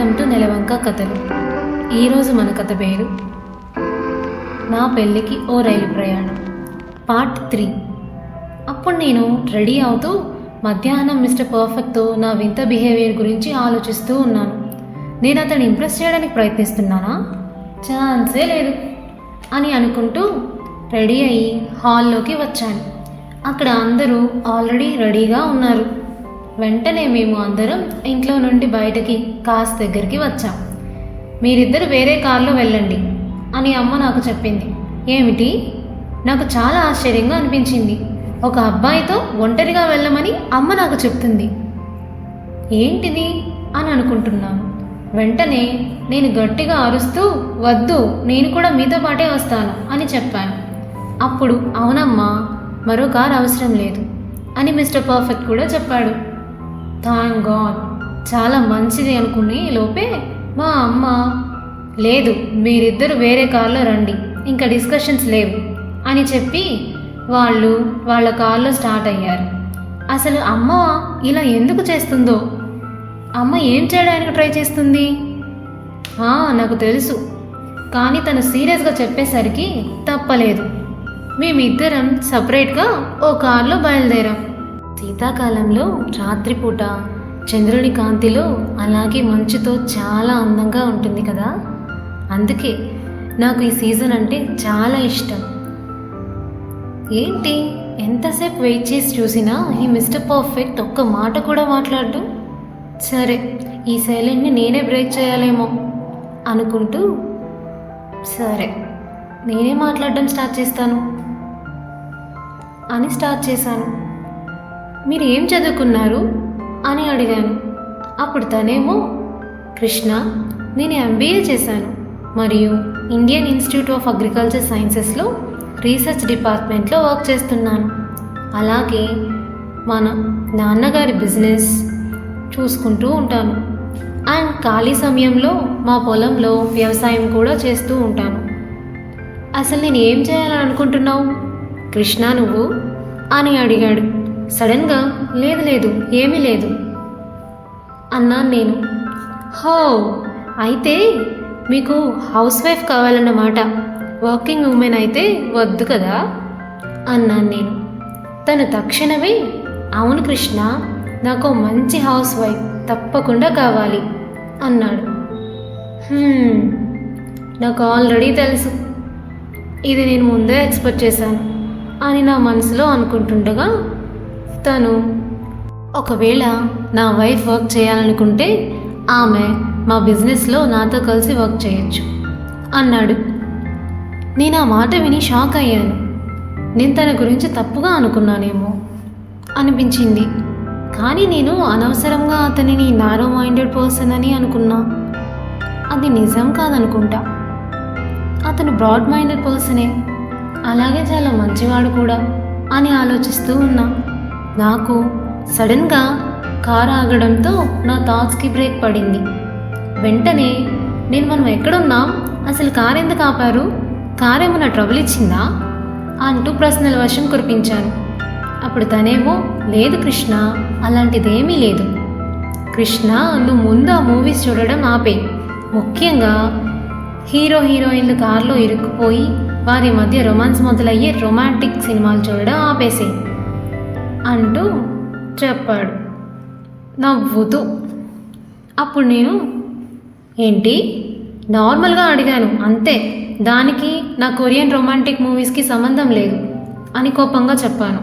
Welcome to నెలవంక కథలు. ఈరోజు మన కథ పేరు నా పెళ్ళికి ఓ రైలు ప్రయాణం పార్ట్ త్రీ. అప్పుడు నేను రెడీ అవుతూ మధ్యాహ్నం మిస్టర్ పర్ఫెక్ట్తో నా వింత బిహేవియర్ గురించి ఆలోచిస్తూ ఉన్నాను. నేను అతన్ని ఇంప్రెస్ చేయడానికి ప్రయత్నిస్తున్నానా? ఛాన్సే లేదు అని అనుకుంటూ రెడీ అయ్యి హాల్లోకి వచ్చాను. అక్కడ అందరూ ఆల్రెడీ రెడీగా ఉన్నారు. వెంటనే మేము అందరం ఇంట్లో నుండి బయటకి కాస్ దగ్గరికి వచ్చాం. మీరిద్దరు వేరే కారులో వెళ్ళండి అని అమ్మ నాకు చెప్పింది. ఏమిటి? నాకు చాలా ఆశ్చర్యంగా అనిపించింది. ఒక అబ్బాయితో ఒంటరిగా వెళ్ళమని అమ్మ నాకు చెప్తుంది. ఏంటిది? అని అనుకుంటున్నాను వెంటనే నేను గట్టిగా అరుస్తూ వద్దు నేను కూడా మీతో పాటే వస్తాను అని చెప్పాను. అప్పుడు అవునమ్మా మరో కారు అవసరం లేదు అని మిస్టర్ పర్ఫెక్ట్ కూడా చెప్పాడు. థ్యాంక్ గాడ్ చాలా మంచిది అనుకుని లోపే మా అమ్మ లేదు మీరిద్దరు వేరే కార్లో రండి ఇంకా డిస్కషన్స్ లేవు అని చెప్పి వాళ్ళు వాళ్ళ కార్లో స్టార్ట్ అయ్యారు. అసలు అమ్మ ఇలా ఎందుకు చేస్తుందో? అమ్మ ఏం చేయడానికి ట్రై చేస్తుంది? ఆ, నాకు తెలుసు. కానీ తను సీరియస్గా చెప్పేసరికి తప్పలేదు. మేమిద్దరం సపరేట్గా ఓ కార్లో బయలుదేరాం. శీతాకాలంలో రాత్రిపూట చంద్రుని కాంతిలో అలాగే మంచుతో చాలా అందంగా ఉంటుంది కదా? అందుకే నాకు ఈ సీజన్ అంటే చాలా ఇష్టం. ఏంటి? ఎంతసేపు వెయిట్ చేసి చూసినా ఈ మిస్టర్ పర్ఫెక్ట్ ఒక్క మాట కూడా మాట్లాడు సరే ఈ సైలెంట్ని నేనే బ్రేక్ చేయాలేమో అనుకుంటూ సరే నేనే మాట్లాడడం స్టార్ట్ చేస్తాను. అని స్టార్ట్ చేశాను. మీరు ఏం చదువుకున్నారు? అని అడిగాను. అప్పుడు తనేమో కృష్ణ నేను ఎంబీఏ చేశాను. మరియు ఇండియన్ ఇన్స్టిట్యూట్ ఆఫ్ అగ్రికల్చర్ సైన్సెస్లో రీసెర్చ్ డిపార్ట్మెంట్లో వర్క్ చేస్తున్నాను. అలాగే మన నాన్నగారి బిజినెస్ చూసుకుంటూ ఉంటాను. అండ్ ఖాళీ సమయంలో మా పొలంలో వ్యవసాయం కూడా చేస్తూ ఉంటాను. అసలు నేను ఏం చేయాలని అనుకుంటున్నావు కృష్ణ నువ్వు? అని అడిగాడు. సడన్గా లేదు లేదు ఏమీ లేదు. అన్నాను నేను హో అయితే మీకు హౌస్ వైఫ్ కావాలన్నమాట వర్కింగ్ ఉమెన్ అయితే వద్దు కదా? అన్నాను నేను తను తక్షణమే అవును కృష్ణ నాకు మంచి హౌస్ వైఫ్ తప్పకుండా కావాలి అన్నాడు. నాకు ఆల్రెడీ తెలుసు. ఇది నేను ముందే ఎక్స్పెక్ట్ చేశాను అని నా మనసులో అనుకుంటుండగా తను ఒకవేళ నా వైఫ్ వర్క్ చేయాలనుకుంటే ఆమె మా బిజినెస్లో నాతో కలిసి వర్క్ చేయొచ్చు అన్నాడు. నేను ఆ మాట విని షాక్ అయ్యాను. నేను తన గురించి తప్పుగా అనుకున్నానేమో అనిపించింది. కానీ నేను అనవసరంగా అతనిని నారో మైండెడ్ పర్సన్ అని అనుకున్నా. అది నిజం కాదనుకుంటా. అతను బ్రాడ్ మైండెడ్ పర్సనే అలాగే చాలా మంచివాడు కూడా అని ఆలోచిస్తూ ఉన్నా. నాకు సడన్గా కారు ఆగడంతో నా థాట్స్కి బ్రేక్ పడింది. వెంటనే నేను మనం ఎక్కడున్నాం? అసలు కారు ఎందుకు ఆపారు? కారు ఏమైనా ట్రబుల్ ఇచ్చిందా? అంటూ ప్రశ్నల వర్షం కురిపించాను. అప్పుడు తనేమో లేదు కృష్ణ అలాంటిదేమీ లేదు. కృష్ణ నువ్వు ముందు ఆ మూవీస్ చూడడం ఆపే. ముఖ్యంగా హీరో హీరోయిన్లు కారులో ఇరుక్కుపోయి వారి మధ్య రొమాన్స్ మొదలయ్యే రొమాంటిక్ సినిమాలు చూడడం ఆపేసేయి. అంటూ చెప్పాడు. నవ్వుతూ అప్పుడు నేను ఏంటి? నార్మల్గా అడిగాను అంతే. దానికి నా కొరియన్ రొమాంటిక్ మూవీస్కి సంబంధం లేదు అని కోపంగా చెప్పాను.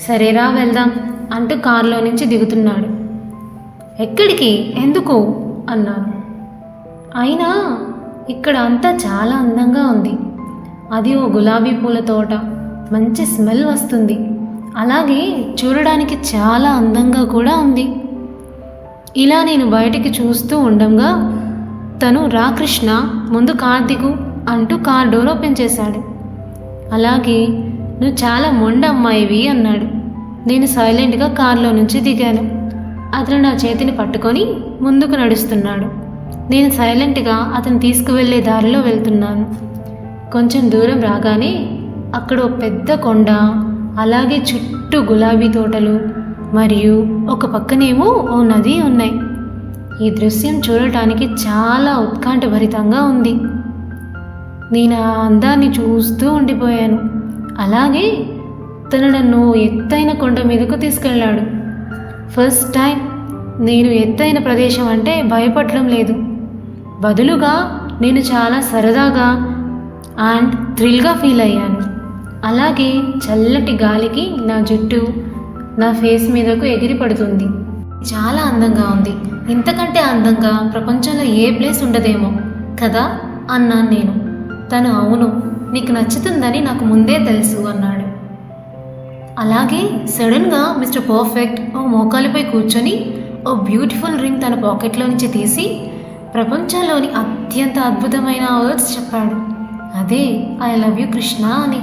సరేరా వెళ్దాం అంటూ కారులో నుంచి దిగుతున్నాడు. ఎక్కడికి? ఎందుకు? అన్నాను. అయినా ఇక్కడ అంతా చాలా అందంగా ఉంది. అది ఓ గులాబీ పూల తోట. మంచి స్మెల్ వస్తుంది. అలాగే చూడడానికి చాలా అందంగా కూడా ఉంది. ఇలా నేను బయటికి చూస్తూ ఉండంగా తను రాకృష్ణ ముందు కార్ దిగు అంటూ కార్ డోర్ ఓపెన్ చేశాడు. అలాగే నువ్వు చాలా మొండ అమ్మాయివి అన్నాడు. నేను సైలెంట్గా కారులో నుంచి దిగాను. అతను నా చేతిని పట్టుకొని ముందుకు నడుస్తున్నాడు. నేను సైలెంట్గా అతను తీసుకువెళ్ళే దారిలో వెళ్తున్నాను. కొంచెం దూరం రాగానే అక్కడ పెద్ద కొండ అలాగే చుట్టూ గులాబీ తోటలు మరియు ఒక పక్కనేమో ఓ నది ఉన్నాయి. ఈ దృశ్యం చూడటానికి చాలా ఉత్కంఠభరితంగా ఉంది. నేను ఆ అందాన్ని చూస్తూ ఉండిపోయాను. అలాగే తను నన్ను ఎత్తైన కొండ మీదకు తీసుకెళ్ళాడు. ఫస్ట్ టైం నేను ఎత్తైన ప్రదేశం అంటే భయపడడం లేదు. బదులుగా నేను చాలా సరదాగా అండ్ థ్రిల్గా ఫీల్ అయ్యాను. అలాగే చల్లటి గాలికి నా జుట్టు నా ఫేస్ మీదకు ఎగిరి పడుతుంది. చాలా అందంగా ఉంది. ఇంతకంటే అందంగా ప్రపంచంలో ఏ ప్లేస్ ఉండదేమో కదా అన్నాను నేను. తను అవును నీకు నచ్చుతుందని నాకు ముందే తెలుసు అన్నాడు. అలాగే సడన్గా మిస్టర్ పర్ఫెక్ట్ ఓ మోకాలిపై కూర్చొని ఓ బ్యూటిఫుల్ రింగ్ తన పాకెట్లో నుంచి తీసి ప్రపంచంలోని అత్యంత అద్భుతమైన వర్డ్స్ చెప్పాడు. అదే ఐ లవ్ యూ కృష్ణ అని.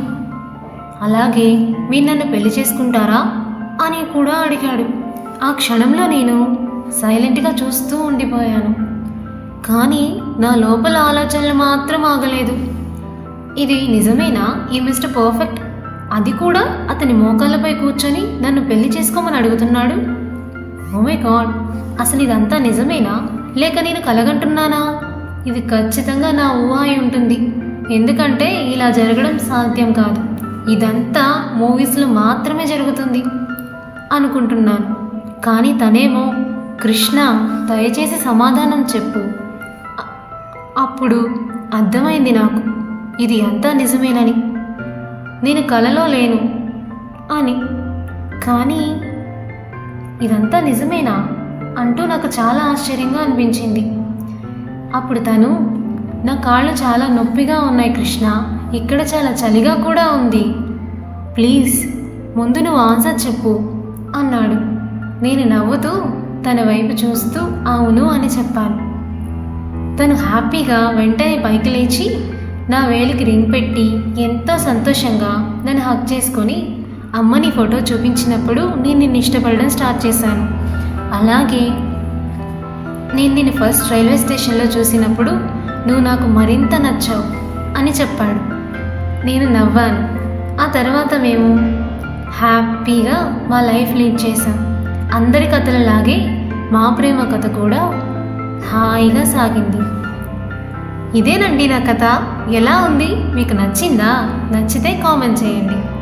అలాగే మీరు నన్ను పెళ్ళి చేసుకుంటారా? అని కూడా అడిగాడు. ఆ క్షణంలో నేను సైలెంట్గా చూస్తూ ఉండిపోయాను. కానీ నా లోపల ఆలోచనలు మాత్రం ఆగలేదు. ఇది నిజమేనా? ఈ మిస్టర్ పర్ఫెక్ట్? అది కూడా అతని మోకాళ్ళపై కూర్చొని నన్ను పెళ్ళి చేసుకోమని అడుగుతున్నాడు? Oh ఓమే గాడ్ అసలు ఇదంతా నిజమేనా? లేక నేను కలగంటున్నానా? ఇది ఖచ్చితంగా నా ఊహ ఉంటుంది. ఎందుకంటే ఇలా జరగడం సాధ్యం కాదు. ఇదంతా మూవీస్లో మాత్రమే జరుగుతుంది అనుకుంటున్నాను. కానీ తనేమో కృష్ణ దయచేసి సమాధానం చెప్పు. అప్పుడు అర్థమైంది నాకు. ఇది అంతా నిజమేనని. నేను కలలో లేను. అని. కానీ ఇదంతా నిజమేనా అంటూ నాకు చాలా ఆశ్చర్యంగా అనిపించింది. అప్పుడు తను నా కాళ్ళు చాలా నొప్పిగా ఉన్నాయి కృష్ణ. ఇక్కడ చాలా చలిగా కూడా ఉంది. ప్లీజ్ ముందు నువ్వు ఆన్సర్ చెప్పు అన్నాడు. నేను నవ్వుతూ తన వైపు చూస్తూ అవును అని చెప్పాను. తను హ్యాపీగా వెంటనే పైకి లేచి నా వేలికి రింగ్ పెట్టి ఎంతో సంతోషంగా నన్ను హక్ చేసుకొని అమ్మని ఫోటో చూపించినప్పుడు నేను నిన్ను ఇష్టపడడం స్టార్ట్ చేశాను. అలాగే నేను నిన్ను ఫస్ట్ రైల్వే స్టేషన్లో చూసినప్పుడు నువ్వు నాకు మరింత నచ్చావు అని చెప్పాడు. నేను నవ్వాను. ఆ తర్వాత మేము హ్యాపీగా మా లైఫ్ లీడ్ చేసాం అందరి కథలలాగే మా ప్రేమ కథ కూడా హాయిగా సాగింది. ఇదేనండి నా కథ. ఎలా ఉంది? మీకు నచ్చిందా? నచ్చితే కామెంట్ చేయండి.